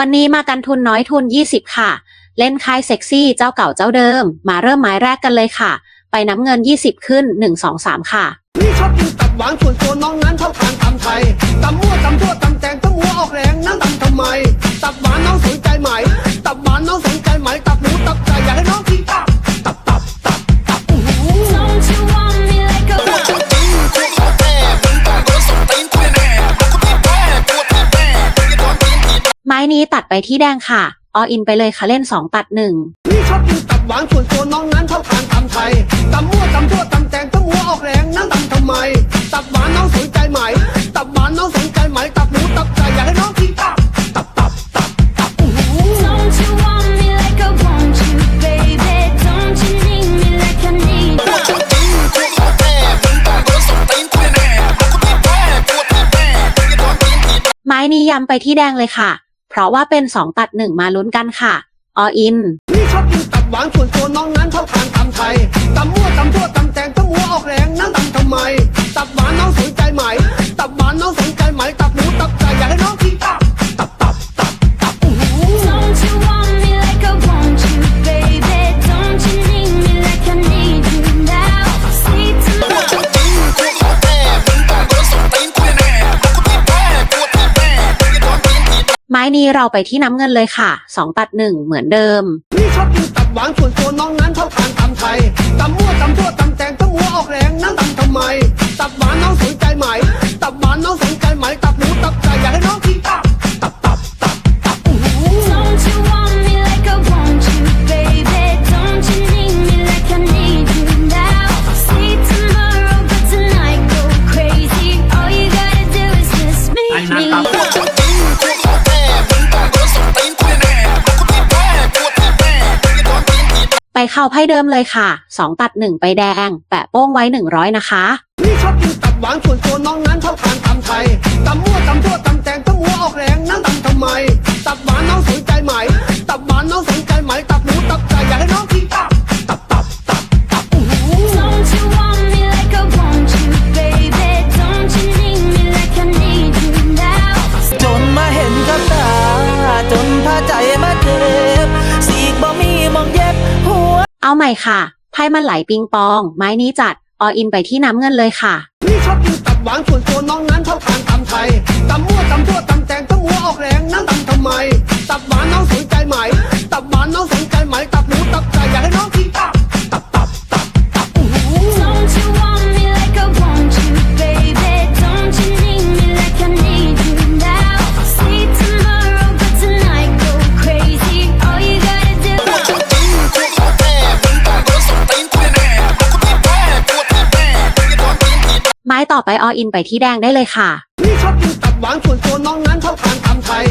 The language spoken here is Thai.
วันนี้มากันทุนน้อยทุน 20 ค่ะ เล่นคายเซ็กซี่เจ้าเก่าเจ้าเดิม มาเริ่มไม้แรกกันเลยค่ะ ไปน้ำเงิน 20 ขึ้น 1 2 3 ค่ะ นี่ชอบกินตับหวานส่วนตัวน้องนั้นชอบทานตำไทยตำมั่วตำทั่วตำแตงตำหัวออกแรงนั่งตำทำไม ตับหวานน้องสนใจไหม ไม้นี้ตัดไปที่แดงค่ะ ออินไปเลยค่ะเล่น 2 ตัด 1 นี่ชอบกินตับหวานส่วนตัวน้องนั้นชอบทานตำไทยตำมั่วตำทั่วตำแตงตำหัวออกแรงนั่งตำทำไม ตับหวานน้องสนใจไหม ตับหวานน้องสนใจไหม ตับหมูตับไก่อยากให้น้องกินตับ ตับตับตับตับอู้หู Don't you want me like I want you, baby? Don't you need me like I need you? ไม้นี้ย้ำไปที่แดงเลยค่ะ เพราะว่าเป็น 2 ตัด 1 มาลุ้นกันค่ะ ออิน นี่ชอบกินตับหวานส่วนตัวน้องนั้นายนี้เราไปที่น้ำเงินเลยค่ะ 2 ตัด 1 เหมือนเดิม นี่ชอบกินตับหวานส่วนตัวน้องนั้นชอบทานตำไทยตำมั่วตำทั่วตำแตงตำหัวออกแรงนั่งตำทำไม ตับหวานน้องสนใจไหม ไปเข้าไพ่เดิมเลยค่ะ2ตัด1ไปแดง แปะโป้งไว้100นะคะนี่ชอบกินตับหวานส่วนตัวน้องนั้นชอบทานตำไทยตำมั่วตำทั่วตำแตงตำหัวออกแรงนั่งตำทำไม ตับหวานน้องสนใจไหม ตับหวานน้องสนใจไหม ตับหมูตับไก่อยากให้น้องกินตับ ตับตับตับตับอู้หู Don't you want me like I want you, baby? Don't you need me like I need you now? จนมาเห็นกับตาจนพาใจมา เอาใหม่ค่ะ ไพ่มันไหลปิงปอง ไม้นี้จัดออินไปที่น้ำเงินเลยค่ะ นี่ชอบกินตับหวานส่วนตัวน้องนั้นชอบทานตำไทยตำมั่วตำทั่วตำแตงตำหัวออกแรงนั่งตำทำไม ตับหวานน้องสนใจไหม ตับหวานน้องสนใจ ไม้ต่อไปออินไปที่แดงได้เลยค่ะ นี่ชอบกินตับหวานส่วนตัวน้องนั้นชอบทานตำไทย